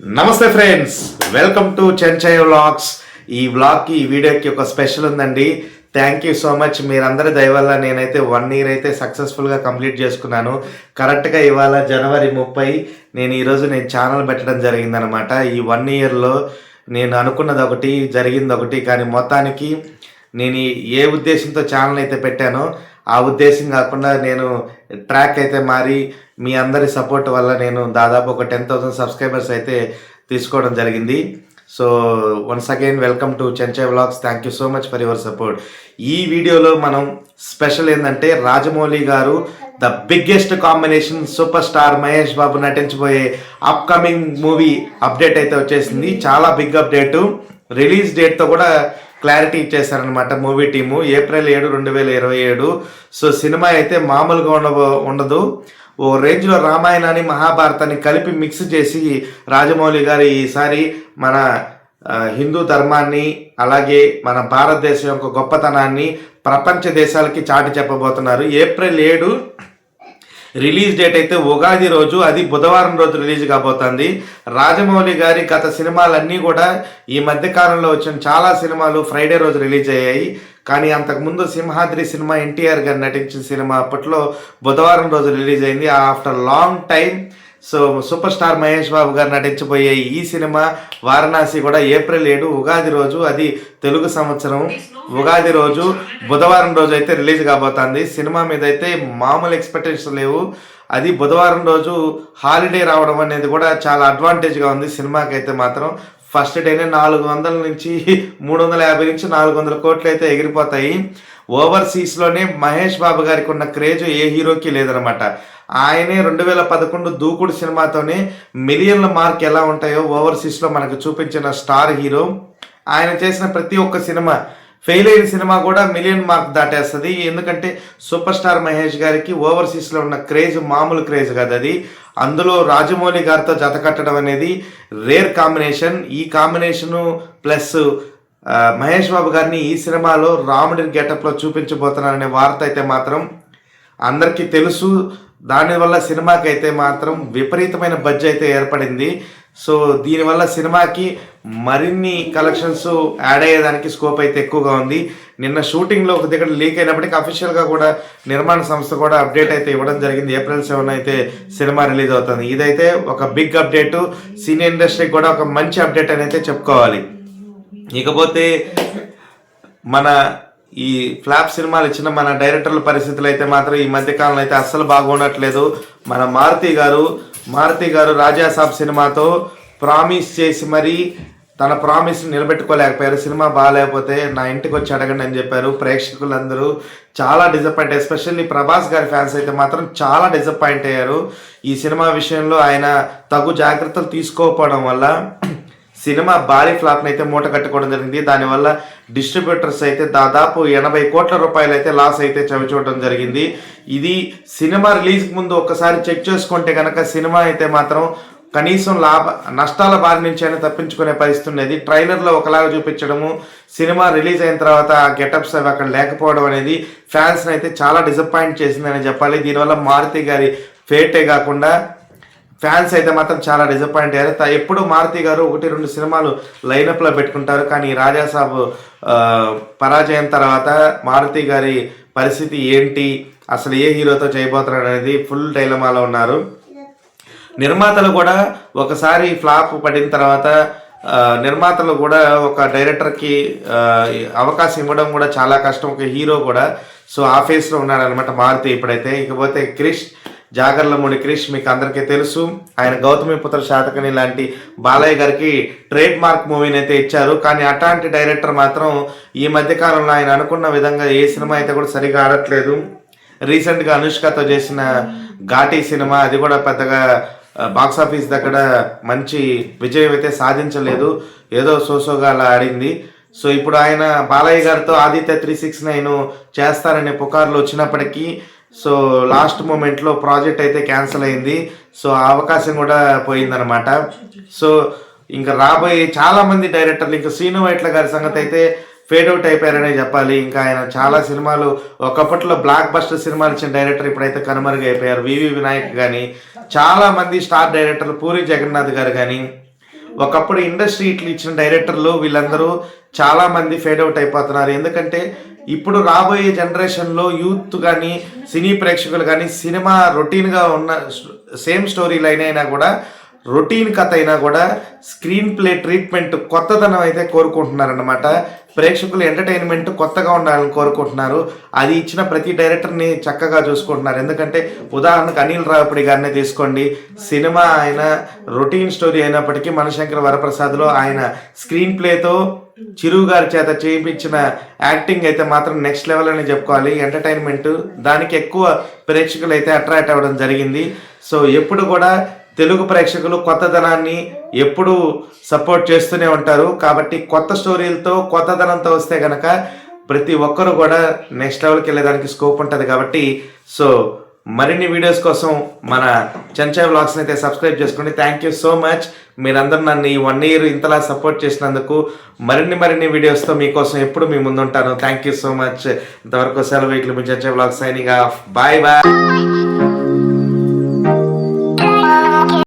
నమస్తే friends welcome to Chenchai vlogs. ఈ వ్లాగ్కి ఈ వీడియోకి ఒక స్పెషల్ ఉందండి. థ్యాంక్ యూ సో మచ్ మీరందరి దయవల్ల నేనైతే వన్ ఇయర్ అయితే సక్సెస్ఫుల్గా కంప్లీట్ చేసుకున్నాను. కరెక్ట్గా ఇవాళ జనవరి ముప్పై. నేను ఈరోజు నేను ఛానల్ పెట్టడం జరిగిందనమాట. ఈ వన్ ఇయర్లో నేను అనుకున్నది ఒకటి జరిగింది ఒకటి కానీ మొత్తానికి నేను ఏ ఉద్దేశంతో ఛానల్ అయితే పెట్టానో ఆ ఉద్దేశం కాకుండా నేను ట్రాక్ అయితే మారి మీ అందరి సపోర్ట్ వల్ల నేను దాదాపు ఒక టెన్ థౌసండ్ సబ్స్క్రైబర్స్ అయితే తీసుకోవడం జరిగింది. So once again welcome to Chenchai vlogs thank you so much for your support ఈ వీడియోలో మనం స్పెషల్ ఏంటంటే Rajamouli garu the biggest combination super star Mahesh Babu నటించబోయే upcoming movie update అయితే వచ్చేసింది. చాలా బిగ్ అప్డేట్ రిలీజ్ డేట్తో కూడా క్లారిటీ ఇచ్చేసారనమాట మూవీ టీము. ఏప్రిల్ ఏడు రెండు వేల ఇరవై ఏడు. సో సినిమా అయితే మామూలుగా ఉండ ఉండదు. ఓ రేంజ్లో రామాయణాన్ని మహాభారతాన్ని కలిపి మిక్స్ చేసి రాజమౌళి గారు ఈసారి మన హిందూ ధర్మాన్ని అలాగే మన భారతదేశం యొక్క గొప్పతనాన్ని ప్రపంచ దేశాలకి చాటి చెప్పబోతున్నారు. ఏప్రిల్ ఏడు రిలీజ్ డేట్ అయితే ఉగాది రోజు అది బుధవారం రోజు రిలీజ్ కాబోతుంది. రాజమౌళి గారి గత సినిమాలన్నీ కూడా ఈ మధ్య కాలంలో వచ్చిన చాలా సినిమాలు ఫ్రైడే రోజు రిలీజ్ అయ్యాయి. కానీ అంతకుముందు సింహాద్రి సినిమా ఎన్టీఆర్ గారు నటించిన సినిమా అప్పట్లో బుధవారం రోజు రిలీజ్ అయింది. After long time so super star Mahesh Babu garu నటించబోయే ఈ సినిమా వారణాసి కూడా ఏప్రిల్ ఏడు ఉగాది రోజు అది తెలుగు సంవత్సరం ఉగాది రోజు బుధవారం రోజు అయితే రిలీజ్ కాబోతుంది. సినిమా మీద అయితే మామూలు ఎక్స్పెక్టేషన్ లేవు. అది బుధవారం రోజు హాలిడే రావడం అనేది కూడా చాలా అడ్వాంటేజ్గా ఉంది సినిమాకి అయితే మాత్రం. ఫస్ట్ డేనే నాలుగు వందల నుంచి మూడు వందల యాభై నుంచి నాలుగు వందల కోట్లు అయితే ఎగిరిపోతాయి. ఓవర్సీస్లోనే మహేష్ బాబు గారికి ఉన్న క్రేజ్ ఏ హీరోకి లేదనమాట ఆయనే రెండు వేల పదకొండు దూకుడు సినిమాతోనే మిలియన్ల మార్క్ ఎలా ఉంటాయో ఓవర్సీస్లో మనకు చూపించిన స్టార్ హీరో. ఆయన చేసిన ప్రతి ఒక్క సినిమా ఫెయిల్ అయిన సినిమా కూడా మిలియన్ మార్క్ దాటేస్తుంది. ఎందుకంటే సూపర్ స్టార్ మహేష్ గారికి ఓవర్సీస్లో ఉన్న క్రేజ్ మామూలు క్రేజ్ కాదు అది. అందులో రాజమౌళి గారితో జత కట్టడం అనేది రేర్ కాంబినేషన్. ఈ కాంబినేషను ప్లస్ మహేష్ బాబు గారిని ఈ సినిమాలో రాముడి గెటప్లో చూపించబోతున్నారనే వార్త అయితే మాత్రం అందరికీ తెలుసు. దానివల్ల సినిమాకి అయితే మాత్రం విపరీతమైన బడ్జెట్ అయితే ఏర్పడింది. సో దీనివల్ల సినిమాకి మరిన్ని కలెక్షన్స్ యాడ్ అయ్యేదానికి స్కోప్ అయితే ఎక్కువగా ఉంది. నిన్న షూటింగ్లో ఒక దగ్గర లీక్ అయినప్పటికీ అఫీషియల్గా కూడా నిర్మాణ సంస్థ కూడా అప్డేట్ అయితే ఇవ్వడం జరిగింది. ఏప్రిల్ సెవెన్ అయితే సినిమా రిలీజ్ అవుతుంది. ఇదైతే ఒక బిగ్ అప్డేట్ సినీ ఇండస్ట్రీకి కూడా ఒక మంచి అప్డేట్ అని అయితే చెప్పుకోవాలి. ఇకపోతే మన ఈ ఫ్లాప్ సినిమాలు ఇచ్చిన మన డైరెక్టర్ల పరిస్థితులు అయితే మాత్రం ఈ మధ్య కాలంలో అయితే అస్సలు బాగుండట్లేదు. మన మారుతి గారు మారుతి గారు రాజాసాబ్ సినిమాతో ప్రామిస్ చేసి మరి తన ప్రామిస్ నిలబెట్టుకోలేకపోయారు. సినిమా బాగాలేకపోతే నా ఇంటికి వచ్చి అడగండి అని చెప్పారు. ప్రేక్షకులందరూ చాలా డిసప్పాయింట్ ఎస్పెషల్లీ ప్రభాస్ గారి ఫ్యాన్స్ అయితే మాత్రం చాలా డిసప్పాయింట్ అయ్యారు. ఈ సినిమా విషయంలో ఆయన తగు జాగ్రత్తలు తీసుకోకపోవడం వల్ల సినిమా భారీ ఫ్లాప్ని అయితే మూట కట్టుకోవడం జరిగింది. దానివల్ల డిస్ట్రిబ్యూటర్స్ అయితే దాదాపు ఎనభై కోట్ల రూపాయలు అయితే లాస్ అయితే చవిచూడడం జరిగింది. ఇది సినిమా రిలీజ్కి ముందు ఒకసారి చెక్ చేసుకుంటే కనుక సినిమా అయితే మాత్రం కనీసం లాభ నష్టాల బారి నుంచి అయినా తప్పించుకునే పరిస్థితి ఉండేది ట్రైలర్లో ఒకలాగా చూపించడము సినిమా రిలీజ్ అయిన తర్వాత ఆ గెటప్స్ అవి అక్కడ లేకపోవడం అనేది ఫ్యాన్స్ని అయితే చాలా డిసప్పాయింట్ చేసిందని చెప్పాలి. దీనివల్ల మారుతి గారి ఫేటే కాకుండా ఫ్యాన్స్ అయితే మాత్రం చాలా డిసప్పాయింట్ అయ్యారు. ఎప్పుడు మారుతి గారు ఒకటి రెండు సినిమాలు లైనప్లో పెట్టుకుంటారు. కానీ రాజాసాబు పరాజయం తర్వాత మారుతి గారి పరిస్థితి ఏంటి? అసలు ఏ హీరోతో చేయబోతున్నారు అనేది ఫుల్ డైలమాలో ఉన్నారు. నిర్మాతలు కూడా ఒకసారి ఫ్లాప్ పడిన తర్వాత నిర్మాతలు కూడా ఒక డైరెక్టర్కి అవకాశం ఇవ్వడం కూడా చాలా కష్టం. ఒక హీరో కూడా. సో ఆ ఫేస్లో ఉన్నాడనమాట మారుతి ఇప్పుడైతే. ఇకపోతే క్రిష్ జాగర్లమూడి క్రిష్ మీకు అందరికీ తెలుసు. ఆయన గౌతమిపుత్ర శాతకని లాంటి బాలయ్య గారికి ట్రేడ్ మార్క్ మూవీని అయితే ఇచ్చారు. కానీ అట్లాంటి డైరెక్టర్ మాత్రం ఈ మధ్య కాలంలో ఆయన అనుకున్న విధంగా ఏ సినిమా అయితే కూడా సరిగా ఆడట్లేదు. రీసెంట్గా అనుష్కతో చేసిన ఘాటీ సినిమా అది కూడా పెద్దగా బాక్స్ ఆఫీస్ దగ్గర మంచి విజయం అయితే సాధించలేదు. ఏదో సోసోగా అలా ఆడింది. సో ఇప్పుడు ఆయన బాలయ్య గారితో ఆదిత్య త్రీ సిక్స్ నైన్ చేస్తారనే పుకార్లు వచ్చినప్పటికీ సో లాస్ట్ మూమెంట్లో ప్రాజెక్ట్ అయితే క్యాన్సిల్ అయింది. సో ఆ అవకాశం కూడా పోయిందనమాట సో ఇంకా రాబోయే చాలా మంది డైరెక్టర్లు ఇంకా శ్రీను వైట్ల గారి సంగతి అయితే ఫేడ్ అవుట్ అయిపోయారనే చెప్పాలి. ఇంకా ఆయన చాలా సినిమాలు ఒకప్పట్లో బ్లాక్ బస్టర్ సినిమాలు ఇచ్చిన డైరెక్టర్ ఇప్పుడైతే కనుమరుగైపోయారు. వివి వినాయక్ కానీ చాలా మంది స్టార్ డైరెక్టర్లు పూరి జగన్నాథ్ గారు కానీ ఒకప్పుడు ఇండస్ట్రీ ఇట్లు ఇచ్చిన డైరెక్టర్లు వీళ్ళందరూ చాలా మంది ఫేడ్ అవుట్ అయిపోతున్నారు. ఎందుకంటే ఇప్పుడు రాబోయే జనరేషన్లో యూత్ కానీ సినీ ప్రేక్షకులు కానీ సినిమా రొటీన్గా ఉన్న సేమ్ స్టోరీ లైన్ అయినా కూడా రొటీన్ కథ అయినా కూడా స్క్రీన్ ప్లే ట్రీట్మెంట్ కొత్తదనం అయితే కోరుకుంటున్నారన్నమాట. ప్రేక్షకులు ఎంటర్టైన్మెంట్ కొత్తగా ఉండాలని కోరుకుంటున్నారు. అది ఇచ్చిన ప్రతి డైరెక్టర్ని చక్కగా చూసుకుంటున్నారు. ఎందుకంటే ఉదాహరణకు అనిల్ రావుపడి గారిని తీసుకోండి. సినిమా ఆయన రొటీన్ స్టోరీ అయినప్పటికీ మనశంకర వరప్రసాద్లో ఆయన స్క్రీన్ ప్లేతో చిరు గారి చేత చేయించిన యాక్టింగ్ అయితే మాత్రం నెక్స్ట్ లెవెల్ అని చెప్పుకోవాలి. ఎంటర్టైన్మెంట్ దానికి ఎక్కువ ప్రేక్షకులు అయితే అట్రాక్ట్ అవ్వడం జరిగింది. సో ఎప్పుడు కూడా తెలుగు ప్రేక్షకులు కొత్తదనాన్ని ఎప్పుడు సపోర్ట్ చేస్తూనే ఉంటారు. కాబట్టి కొత్త స్టోరీలతో కొత్తదనంతో వస్తే కనుక ప్రతి ఒక్కరు కూడా నెక్స్ట్ లెవెల్కి వెళ్ళేదానికి స్కోప్ ఉంటుంది కాబట్టి సో మరిన్ని వీడియోస్ కోసం మన చెంచా బ్లాగ్స్ అయితే సబ్స్క్రైబ్ చేసుకోండి. థ్యాంక్ యూ సో మచ్ మీరందరూ నన్ను ఈ వన్ ఇయర్ ఇంతలా సపోర్ట్ చేసినందుకు మరిన్ని మరిన్ని వీడియోస్తో మీకోసం ఎప్పుడు మీ ముందుంటాను. థ్యాంక్ యూ సో మచ్ ఇంతవరకు సెలవు ఇట్లు మీ Chencha vlogs signing off bye bye